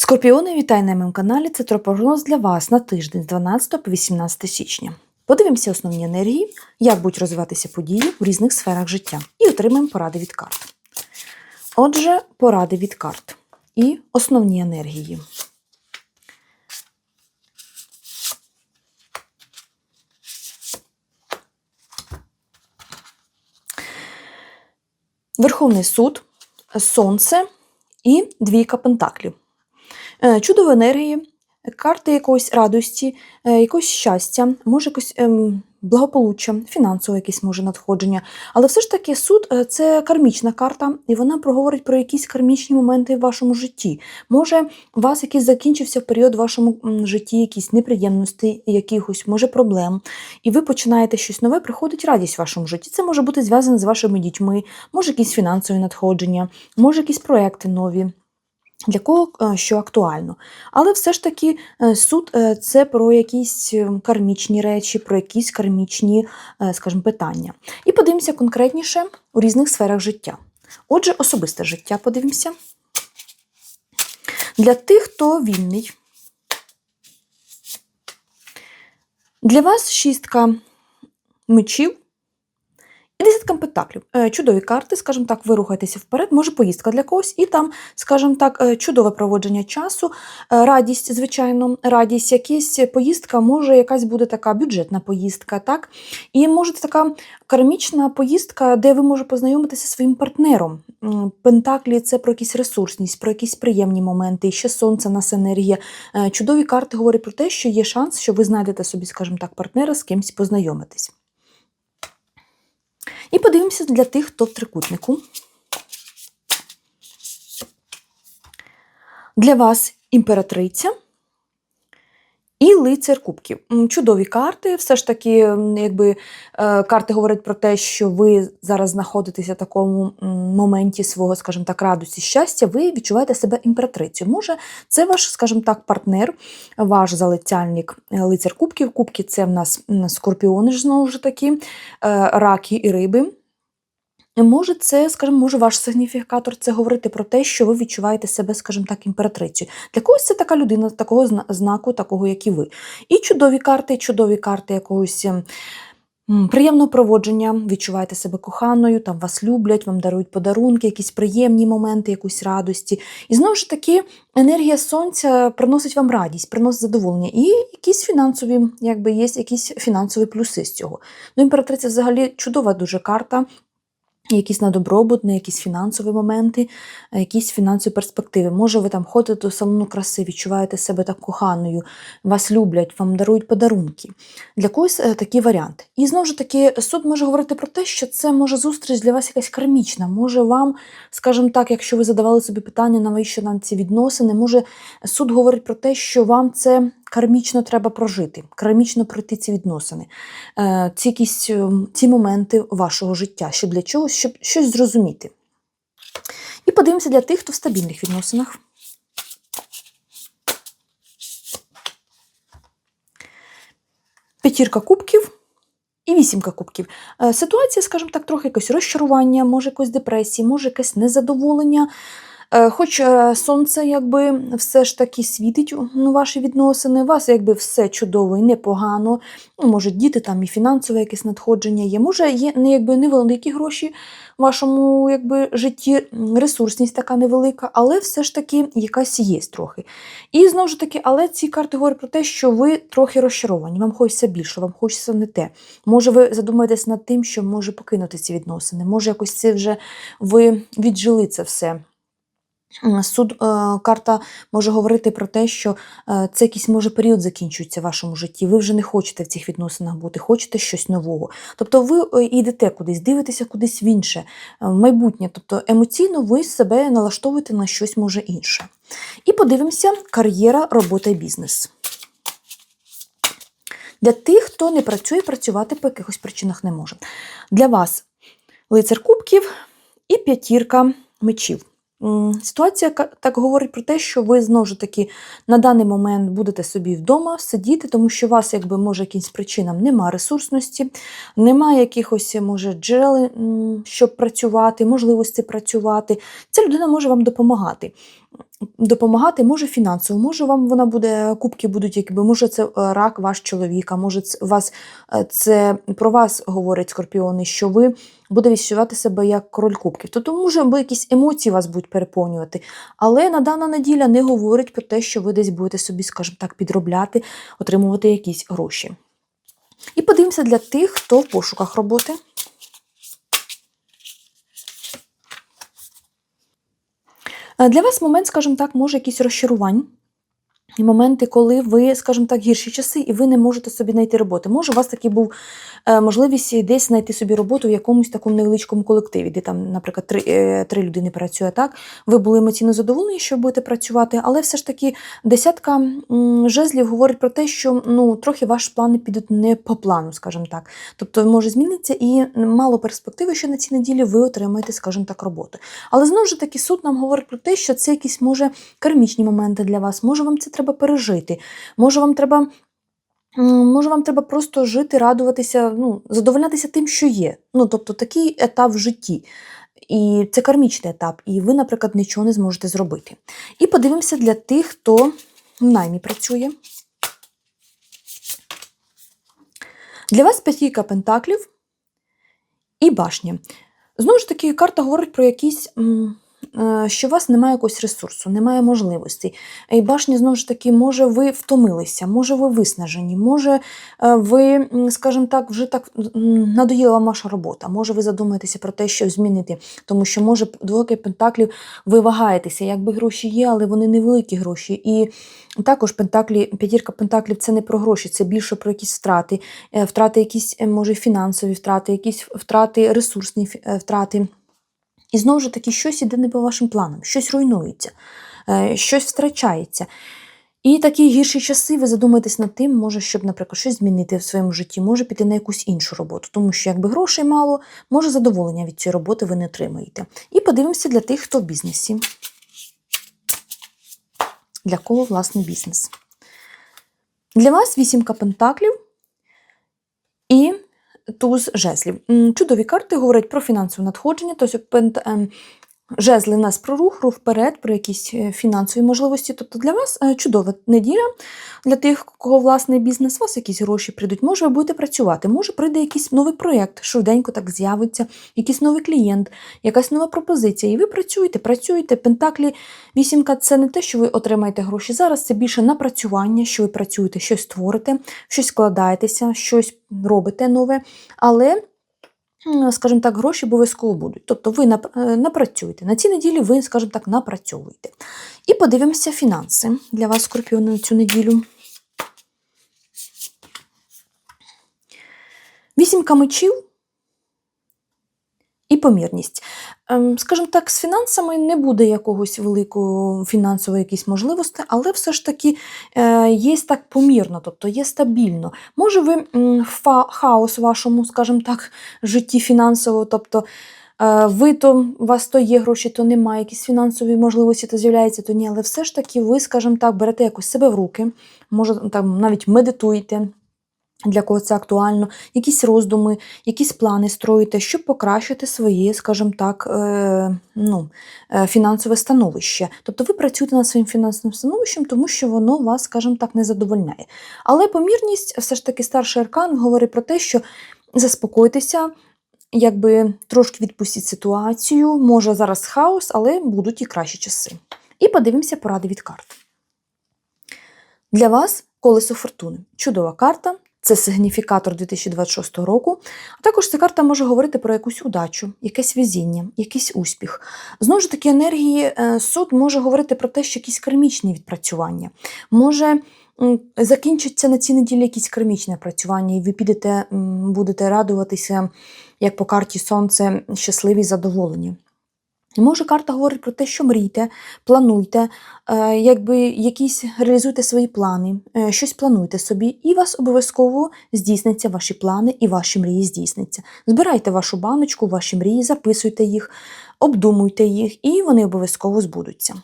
Скорпіони, вітаю на моєму каналі. Це тропогноз для вас на тиждень з 12 по 18 січня. Подивимося основні енергії, як будуть розвиватися події в різних сферах життя, і отримаємо поради від карт. Отже, поради від карт і основні енергії. Верховний суд, Сонце і двійка пентаклів. Е, Чудові енергії, карти якоїсь радості, е, якогось щастя, може якось ем, благополуччя, фінансове якесь може надходження. Але все ж таки суд е, це кармічна карта, і вона проговорить про якісь кармічні моменти в вашому житті. Може, у вас якийсь закінчився період в вашому житті, якісь неприємності, якихось, може, проблем, і ви починаєте щось нове, приходить радість в вашому житті. Це може бути зв'язане з вашими дітьми, може якісь фінансові надходження, може якісь проекти нові. Для кого е, що актуально. Але все ж таки е, суд е, це про якісь кармічні речі, про якісь кармічні, скажімо, питання. І подивимося конкретніше у різних сферах життя. Отже, особисте життя подивимося. Для тих, хто вільний. Для вас шістка мечів десятка пентаклів. Е, Чудові карти, скажімо так, ви рухаєтеся вперед, може поїздка для когось, і там, скажімо так, е, чудове проводження часу, е, радість, звичайно, радість, якась поїздка, може якась буде така бюджетна поїздка, так? І може така кармічна поїздка, де ви можете познайомитися зі своїм партнером. Пентаклі це про якісь ресурсність, про якісь приємні моменти, і ще сонце нас енергія. Чудові карти говорять про те, що є шанс, що ви знайдете собі, скажімо так, партнера з кимось познайомитись. І подивимося для тих, хто в трикутнику. Для вас імператриця і лицар кубків. Чудові карти. Все ж таки, якби е, карти говорять про те, що ви зараз знаходитеся в такому моменті свого, скажімо так, радості, щастя, ви відчуваєте себе імператрицею. Може, це ваш, скажімо так, партнер, ваш залицяльник, е, лицар кубків. Кубки це в нас скорпіони знову ж таки, е, раки і риби. Може, це, скажімо, може ваш сигніфікатор це говорити про те, що ви відчуваєте себе, скажімо так, імператрицею. Для когось це така людина, такого знаку, такого, як і ви. І чудові карти, чудові карти якогось ем, приємного проводження, відчуваєте себе коханою, там вас люблять, вам дарують подарунки, якісь приємні моменти, якусь радості. І знову ж таки, енергія сонця приносить вам радість, приносить задоволення. І якісь фінансові, якби є якісь фінансові плюси з цього. Ну, імператриця взагалі чудова дуже карта якісь на добробут, на якісь фінансові моменти, е, якісь фінансові перспективи. Може, ви там ходите до салону краси, відчуваєте себе так коханою, вас люблять, вам дарують подарунки. Для когось е, такий варіант. І знову ж таки, суд може говорити про те, що це може зустріч для вас якась кармічна. Може вам, скажімо так, якщо ви задавали собі питання, навіщо нам ці відносини, може суд говорить про те, що вам це кармічно треба прожити, кармічно пройти ці відносини, е, ці якісь е, ці моменти вашого життя, щоб для чогось, щоб щось зрозуміти. І подивимося для тих, хто в стабільних відносинах. П'ятірка кубків і вісімка кубків. Е, Ситуація, скажімо так, трохи якось розчарування, може якось депресії, може якесь незадоволення. Е, Хоч е, сонце якби все ж таки світить у ну, ваші відносини, вас якби все чудово і непогано. Ну, може, діти там і фінансове якесь надходження є. Може, є не якби невеликі гроші в вашому якби, житті, ресурсність така невелика, але все ж таки якась є трохи. І знову ж таки, але ці карти говорять про те, що ви трохи розчаровані, вам хочеться більше, вам хочеться не те. Може, ви задумаєтесь над тим, що може покинути ці відносини, може, якось це вже ви віджили це все. М, Суд, е, карта може говорити про те, що е, це якийсь може період закінчується в вашому житті. Ви вже не хочете в цих відносинах бути, хочете щось нового. Тобто ви е, йдете кудись, дивитеся кудись в інше, е, в майбутнє. Тобто емоційно ви себе налаштовуєте на щось може інше. І подивимося: кар'єра, робота і бізнес. Для тих, хто не працює, працювати по якихось причинах не може. Для вас лицар кубків і п'ятірка мечів. Ситуація так говорить про те, що ви знову ж таки на даний момент будете собі вдома сидіти, тому що у вас, якби може, якимсь причинам немає ресурсності, немає якихось, може, джерел, щоб працювати, можливості працювати. Ця людина може вам допомагати. Допомагати, може фінансово, може вам вона буде, кубки будуть, якби, може це е, рак ваш чоловіка, може це, вас, е, це про вас говорить скорпіони, що ви будете відчувати себе як король кубків. Тобто, може, якісь емоції вас будуть переповнювати. Але на дана неділя не говорить про те, що ви десь будете собі, скажімо так, підробляти, отримувати якісь гроші. І подивимося для тих, хто в пошуках роботи. Для вас момент, скажімо так, може якісь розчарувань. І моменти, коли ви, скажімо так, гірші часи, і ви не можете собі знайти роботи. Може, у вас такий був е, можливість десь знайти собі роботу в якомусь такому невеличкому колективі, де там, наприклад, три, е, три людини працює так. Ви були емоційно задоволені, що будете працювати, але все ж таки десятка жезлів говорить про те, що ну, трохи ваші плани підуть не по плану, скажімо так. Тобто може змінитися і мало перспективи, що на цій неділі ви отримаєте, скажімо так, роботу. Але знову ж таки, суд нам говорить про те, що це якісь може кармічні моменти для вас. Може, вам це треба пережити, може, вам треба. Може, вам треба просто жити, радуватися, ну, задовольнятися тим, що є. Ну, тобто такий етап в житті. І це кармічний етап, і ви, наприклад, нічого не зможете зробити. І подивимося для тих, хто в наймі працює. Для вас п'ятійка пентаклів і башня. Знову ж таки, карта говорить про якісь. Що у вас немає якогось ресурсу, немає можливостей. І башня, знову ж таки, може, ви втомилися, може, ви виснажені, може, е, ви, скажімо так, вже так надоїла вам ваша робота. Може, ви задумаєтеся про те, що змінити, тому що, може, двоки пентаклів ви вагаєтеся, якби гроші є, але вони невеликі гроші. І також пентаклі, п'ятірка пентаклів це не про гроші, це більше про якісь втрати, Е, втрати якісь, е, може, фінансові втрати, якісь втрати, ресурсні е, втрати. І знову ж таки, щось іде не по вашим планам, щось руйнується, е, щось втрачається. І такі гірші часи ви задумаєтесь над тим, може, щоб, наприклад, щось змінити в своєму житті, може піти на якусь іншу роботу, тому що якби грошей мало, може задоволення від цієї роботи ви не отримаєте. І подивимося для тих, хто в бізнесі. Для кого власний бізнес? Для вас вісімка пентаклів і туз жезлів. Чудові карти говорять про фінансове надходження, тобто жезли нас про рух, рух вперед, про якісь е, фінансові можливості. Тобто для вас е, чудова неділя. Для тих, у кого власний бізнес, у вас якісь гроші прийдуть. Може, ви будете працювати, може прийде якийсь новий проєкт, швиденько так з'явиться, якийсь новий клієнт, якась нова пропозиція. І ви працюєте, працюєте. Пентаклі, вісімка це не те, що ви отримаєте гроші зараз, це більше напрацювання, що ви працюєте, щось творите, щось складаєтеся, щось робите нове. Але скажімо так, гроші обов'язково будуть. Тобто ви е, напрацюєте. На цій неділі ви, скажімо так, напрацьовуєте. І подивимося фінанси для вас, скорпіони, на цю неділю. Вісімка мечів і помірність. Ем, Скажімо так, з фінансами не буде якогось великого фінансової якісь можливості, але все ж таки е, є так помірно, тобто є стабільно. Може, ви хаос вашому, скажімо так, житті фінансово, тобто е, ви то у вас то є гроші, то немає, якісь фінансові можливості, то з'являється, то ні, але все ж таки ви, скажімо так, берете якось себе в руки, може там навіть медитуєте. Для кого це актуально, якісь роздуми, якісь плани строїте, щоб покращити своє, скажімо так, е, ну, е, фінансове становище. Тобто ви працюєте над своїм фінансовим становищем, тому що воно вас, скажімо так, не задовольняє. Але помірність, все ж таки, старший аркан говорить про те, що заспокойтеся, якби трошки відпустіть ситуацію. Може зараз хаос, але будуть і кращі часи. І подивимося поради від карт. Для вас колесо фортуни. Чудова карта. Це сигніфікатор 2026 року. А також ця карта може говорити про якусь удачу, якесь везіння, якийсь успіх. Знову ж таки, енергії е, суд може говорити про те, що якісь кармічні відпрацювання. Може закінчиться на цій неділі якісь кармічне працювання, і ви підете, будете радуватися, як по карті Сонце, щасливі, задоволені. Може, карта говорить про те, що мрійте, плануйте, е, якби якісь реалізуйте свої плани, е, щось плануйте собі, і вас обов'язково здійсняться ваші плани і ваші мрії здійсняться. Збирайте вашу баночку, ваші мрії, записуйте їх, обдумуйте їх, і вони обов'язково збудуться.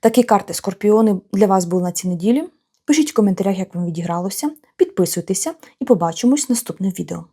Такі карти Скорпіони для вас були на цій неділі. Пишіть в коментарях, як вам відігралося, підписуйтеся і побачимось в наступному відео.